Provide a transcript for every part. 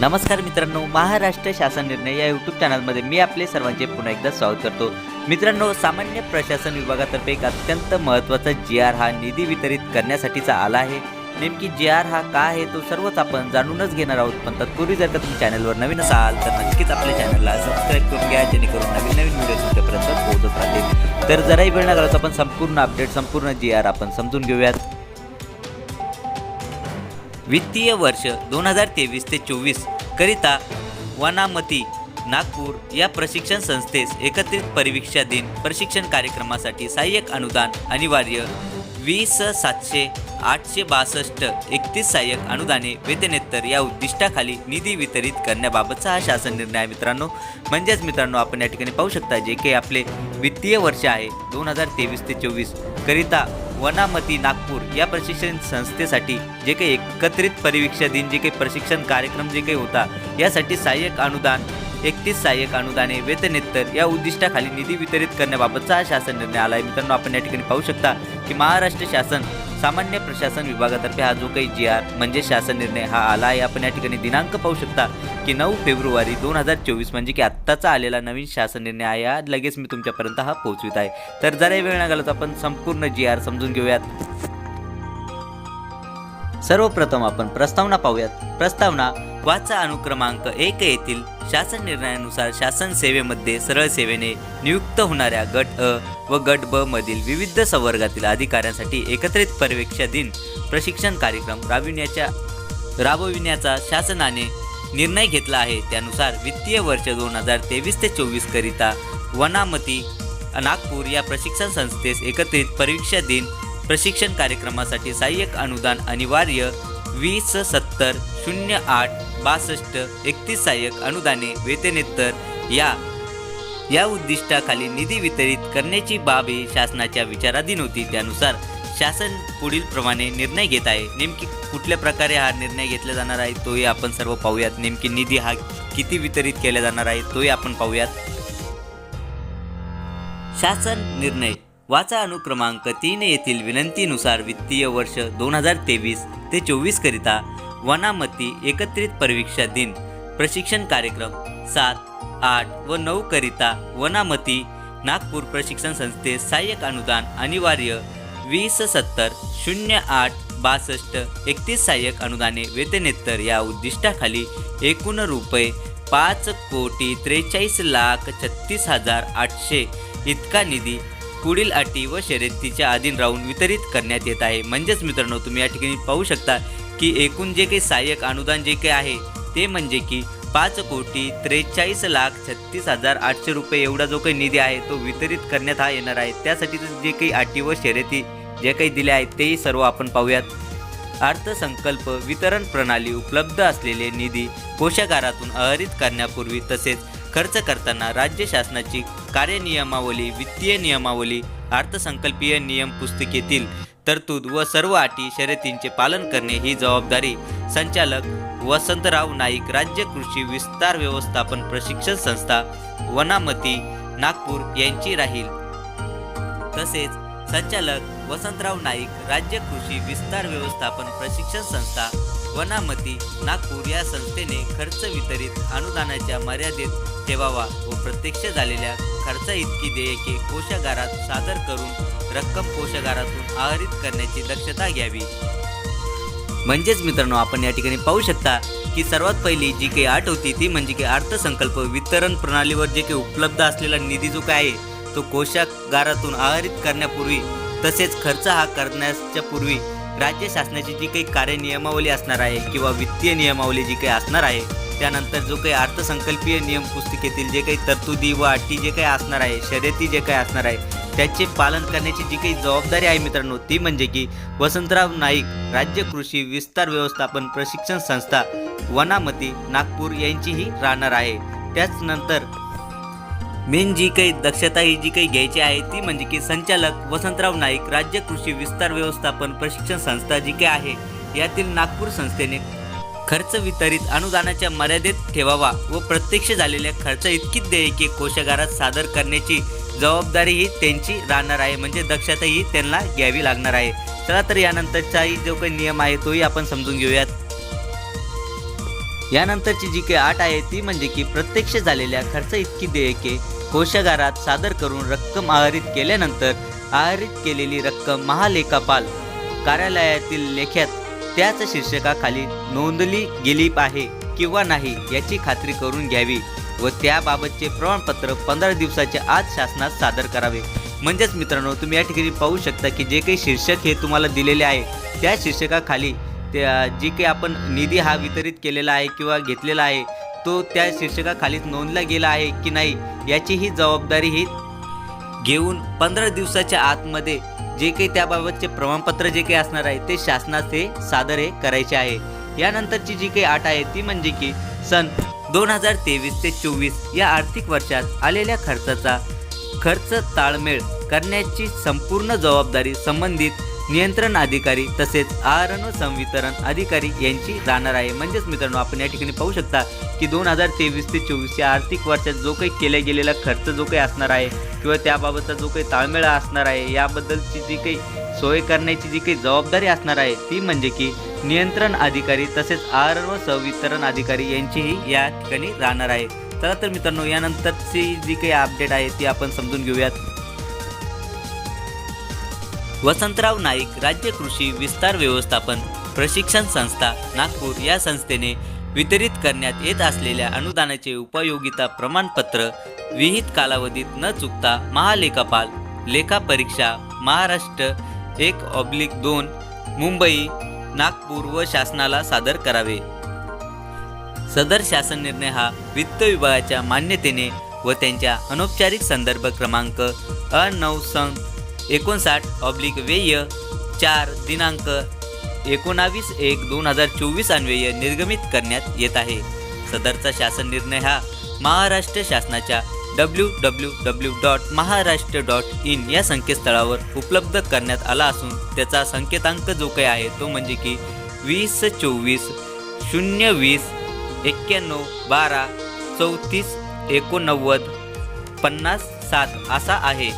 नमस्कार मित्रांनो महाराष्ट्र शासन निर्णय या यूट्यूब चॅनलमध्ये मी आपले सर्वांचे पुन्हा एकदा स्वागत करतो. मित्रांनो सामान्य प्रशासन विभागातर्फे एक अत्यंत महत्त्वाचा जी आर हा निधी वितरित करण्यासाठीचा आला आहे. नेमकी जी आर हा का आहे तो सर्वच आपण जाणूनच घेणार आहोत. पण तत्पूर्वी जर का तुम्ही चॅनलवर नवीन असाल तर नक्कीच आपल्या चॅनलला सबस्क्राईब करून घ्या जेणेकरून नवीन नवीन व्हिडिओ तुमच्यापर्यंत पोहोचत राहतील. तर जराही वेळ न घालवता आपण संपूर्ण अपडेट संपूर्ण जी आर आपण समजून घेऊयात. वित्तीय वर्ष दोन हजार तेवीस ते चोवीस करिता वनामती नागपूर या प्रशिक्षण संस्थेस एकत्रित परीक्षा दिन प्रशिक्षण कार्यक्रमासाठी सहाय्यक अनुदान अनिवार्य वीस सातशे आठशे बासष्ट एकतीस सहाय्यक अनुदाने वेतनेत्तर या उद्दिष्टाखाली निधी वितरित करण्याबाबतचा हा शासन निर्णय आहे मित्रांनो. म्हणजेच मित्रांनो आपण या ठिकाणी पाहू शकता जे काही आपले वित्तीय वर्ष आहे दोन हजार तेवीस ते चोवीस करिता वनामती नागपूर या प्रशिक्षण संस्थेसाठी जे काही एकत्रित परिवीक्षा दिन जे काही प्रशिक्षण कार्यक्रम जे काही होता यासाठी सहाय्यक अनुदान एकतीस सहाय्यक अनुदाने वेतनेत्तर या उद्दिष्टाखाली निधी वितरित करण्याबाबतचा हा शासन निर्णय आला आहे मित्रांनो आपण या ठिकाणी पाहू शकता की महाराष्ट्र शासन सामान्य प्रशासन विभागातर्फे हा जो काही जी आर म्हणजे शासन निर्णय हा आला आहे. आपण या ठिकाणी दिनांक पाहू शकता की नऊ फेब्रुवारी दोन हजार चोवीस म्हणजे की आत्ताचा आलेला नवीन शासन निर्णय आहे. हा लगेच मी तुमच्यापर्यंत हा पोहोचवित आहे. तर जरा वेळ न घालत आपण संपूर्ण जी आर समजून घेऊयात. सर्वप्रथम आपण प्रस्तावना पाहूयात. प्रस्तावना वाचा अनुक्रमांक एक येथील शासन निर्णयानुसार शासन सेवेमध्ये सरळ सेवेने नियुक्त होणाऱ्या गट अ व गट ब मधील विविध संवर्गातील अधिकाऱ्यांसाठी एकत्रित पर्यवेक्षा दिन प्रशिक्षण कार्यक्रम राबविण्याच्या राबविण्याचा शासनाने निर्णय घेतला आहे. त्यानुसार वित्तीय वर्ष दोन हजार तेवीस ते चोवीस करिता वनामती नागपूर या प्रशिक्षण संस्थेस एकत्रित परीक्षा दिन प्रशिक्षण कार्यक्रमासाठी सहाय्यक अनुदान अनिवार्य वीस सत्तर शून्य आठ बासष्ट एकतीस सहाय्यक अनुदाने वेतनेत्तर या या उद्दिष्टाखाली निधी वितरित करण्याची बाब ही शासनाच्या विचाराधीन होती. त्यानुसार शासन पुढील प्रमाणे निर्णय घेत आहे. नेमकी कुठल्या प्रकारे हा निर्णय घेतला जाणार आहे तोही आपण सर्व पाहूयात. नेमकी निधी हा किती वितरित केला जाणार आहे तोही आपण पाहूयात. शासन निर्णय. वाचा अनुक्रमांक तीन येथील विनंतीनुसार वित्तीय वर्ष दोन हजार तेवीस ते चोवीस करिता वनामती एकत्रित परीक्षा दिन प्रशिक्षण कार्यक्रम सात आठ व नऊ करिता वनामती नागपूर प्रशिक्षण संस्थे सहाय्यक अनुदान अनिवार्य वीस सत्तर शून्य आठ बासष्ट एकतीस सहाय्यक अनुदाने वेतनेत्तर या उद्दिष्टाखाली एकूण रुपये पाच कोटी त्रेचाळीस लाख छत्तीस हजार आठशे इतका निधी पुढील अटी व शर्यतीच्या अधीन राहून वितरित करण्यात येत आहे. म्हणजेच मित्रांनो तुम्ही या ठिकाणी पाहू शकता की एकूण जे काही सहाय्यक अनुदान जे काही आहे ते म्हणजे की पाच कोटी त्रेचाळीस लाख छत्तीस हजार आठशे रुपये एवढा जो काही निधी आहे तो वितरित करण्यात हा येणार आहे. त्यासाठी जे काही अटी व शर्यती जे काही दिल्या आहेत तेही सर्व आपण पाहूयात. अर्थसंकल्प वितरण प्रणाली उपलब्ध असलेले निधी कोशागारातून अहरित करण्यापूर्वी तसेच खर्च करताना राज्य शासनाची कार्यनियमावली वित्तीय नियमावली अर्थसंकल्पीय नियम पुस्तिकेतील तरतूद व सर्व अटी शर्यतींचे पालन करणे ही जबाबदारी संचालक वसंतराव नाईक राज्य कृषी विस्तार व्यवस्थापन प्रशिक्षण संस्था वनामती नागपूर यांची राहील. तसेच संचालक वसंतराव नाईक राज्य कृषी विस्तार व्यवस्थापन प्रशिक्षण संस्था वनामती नागपूर या संस्थेने खर्च वितरित अनुदानाच्या मर्यादेत ठेवावा व प्रत्यक्ष झालेल्या खर्चा इतकी देयके कोशागारात सादर करून रक्कम कोषागारातून आहरित करण्याची दक्षता घ्यावी. म्हणजेच मित्रांनो आपण या ठिकाणी पाहू शकता की सर्वात पहिली जी काही आठ होती ती म्हणजे की अर्थसंकल्प वितरण प्रणालीवर जे काही उपलब्ध असलेला निधी जो काय आहे तो कोशागारातून आहरित करण्यापूर्वी तसेच खर्च हा करण्याच्या पूर्वी राज्य शासनाची जी काही कार्यनियमावली असणार आहे किंवा वित्तीय नियमावली जी काही असणार आहे त्यानंतर जो काही अर्थसंकल्पीय नियम पुस्तिकेतील जे काही तरतुदी व अटी जे काही असणार आहे शर्यती जे काही असणार आहे त्याचे पालन करण्याची जी काही जबाबदारी आहे मित्रांनो ती म्हणजे की वसंतराव नाईक राज्य कृषी विस्तार व्यवस्थापन प्रशिक्षण संस्था वनामती नागपूर यांचीही राहणार आहे. त्याचनंतर मेन जी काही दक्षता ही जी काही घ्यायची आहे ती म्हणजे की संचालक वसंतराव नाईक राज्य कृषी विस्तार व्यवस्थापन प्रशिक्षण संस्था जी काही आहे यातील नागपूर संस्थेने खर्च वितरित अनुदानाच्या मर्यादेत ठेवावा व प्रत्यक्ष झालेल्या खर्च इतकीच देयके कोशागारात सादर करण्याची जबाबदारी ही त्यांची राहणार आहे. म्हणजे दक्षता ही त्यांना घ्यावी लागणार आहे. चला तर यानंतरचाही जो काही नियम आहे तोही आपण समजून घेऊयात. यानंतरची जी काही आठ आहे ती म्हणजे की प्रत्यक्ष झालेल्या खर्च इतकी देयके कोशागारात सादर करून रक्कम आहरित केल्यानंतर आहरित केलेली रक्कम महालेखापाल कार्यालयातील लेख्यात त्याच शीर्षकाखाली नोंदली गेली आहे किंवा नाही याची खात्री करून घ्यावी. व त्याबाबतचे प्रमाणपत्र पंधरा दिवसाच्या आत शासनात सादर करावे. म्हणजेच मित्रांनो तुम्ही या ठिकाणी पाहू शकता की जे काही शीर्षक हे तुम्हाला दिलेले आहे त्या शीर्षकाखाली त्या जी काही आपण निधी हा वितरित केलेला आहे किंवा घेतलेला आहे तो त्या शीर्षकाखालीच नोंदला गेला आहे की नाही याची ही जबाबदारी ही घेऊन पंधरा दिवसाच्या आतमध्ये जे काही त्याबाबतचे प्रमाणपत्र जे काही असणार आहे ते शासनाचे सादर हे करायचे आहे. यानंतरची जी काही आट आहे ती म्हणजे की सन दोन हजार तेवीस ते चोवीस या आर्थिक वर्षात आलेल्या खर्चाचा खर्च ताळमेळ करण्याची संपूर्ण जबाबदारी संबंधित नियंत्रण अधिकारी तसेच आहार संवितरण अधिकारी यांची राहणार आहे. म्हणजेच मित्रांनो आपण या ठिकाणी पाहू शकता की दोन हजार तेवीस ते चोवीस या आर्थिक वर्षात जो काही केला गेलेला खर्च जो काही असणार आहे किंवा त्याबाबतचा जो काही ताळमेळ असणार आहे याबद्दलची जी काही सोय करण्याची जी काही जबाबदारी असणार आहे ती म्हणजे की नियंत्रण अधिकारी तसेच आर व संवितरण अधिकारी यांचीही या ठिकाणी राहणार आहे. चला तर मित्रांनो यानंतरची जी काही अपडेट आहे ती आपण समजून घेऊयात. वसंतराव नाईक राज्य कृषी विस्तार व्यवस्थापन प्रशिक्षण संस्था नागपूर या संस्थेने वितरित करण्यात येत असलेल्या अनुदानाचे उपयोगिता प्रमाणपत्र विहित कालावधीत न चुकता महालेखापाल लेखा परीक्षा महाराष्ट्र एक ऑब्लिक दोन मुंबई नागपूर व शासनाला सादर करावे. सदर शासन निर्णय हा वित्त विभागाच्या मान्यतेने व त्यांच्या अनौपचारिक संदर्भ क्रमांक अ नऊ सं एकोणसाठ ऑब्लिक व्यय चार दिनांक एकोणावीस एक दोन हजार चोवीस अन्वय निर्गमित करण्यात येत आहे. सदरचा शासन निर्णय हा महाराष्ट्र शासनाच्या W W W dot Maharashtra dot in या संकेतस्थळावर उपलब्ध करण्यात आला असून त्याचा संकेतांक जो काही आहे तो म्हणजे की वीस चोवीस शून्य वीस एक्क्याण्णव बारा चौतीस एकोणनव्वद पन्नास सात असा आहे.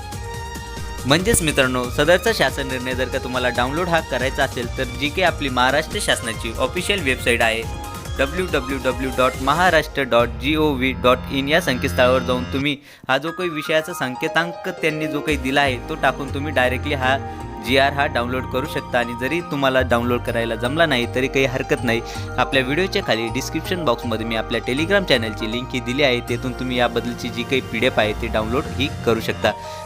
म्हणजेच मित्रांनो सदरचा शासन निर्णय जर का तुम्हाला डाउनलोड हा करायचा असेल तर जी काही आपली महाराष्ट्र शासनाची ऑफिशियल वेबसाईट आहे W W W dot Maharashtra dot G O V dot in या संकेतस्थळावर जाऊन तुम्ही हा जो काही विषयाचा संकेतांक त्यांनी जो काही दिला आहे तो टाकून तुम्ही डायरेक्टली हा जी आर हा डाउनलोड करू शकता. आणि जरी तुम्हाला डाउनलोड करायला जमला नाही तरी काही हरकत नाही. आपल्या व्हिडिओच्या खाली डिस्क्रिप्शन बॉक्समध्ये मी आपल्या टेलिग्राम चॅनलची लिंक ही दिली आहे. तेथून तुम्ही याबद्दलची जी काही पी डी एफ आहे ती डाउनलोड ही करू शकता.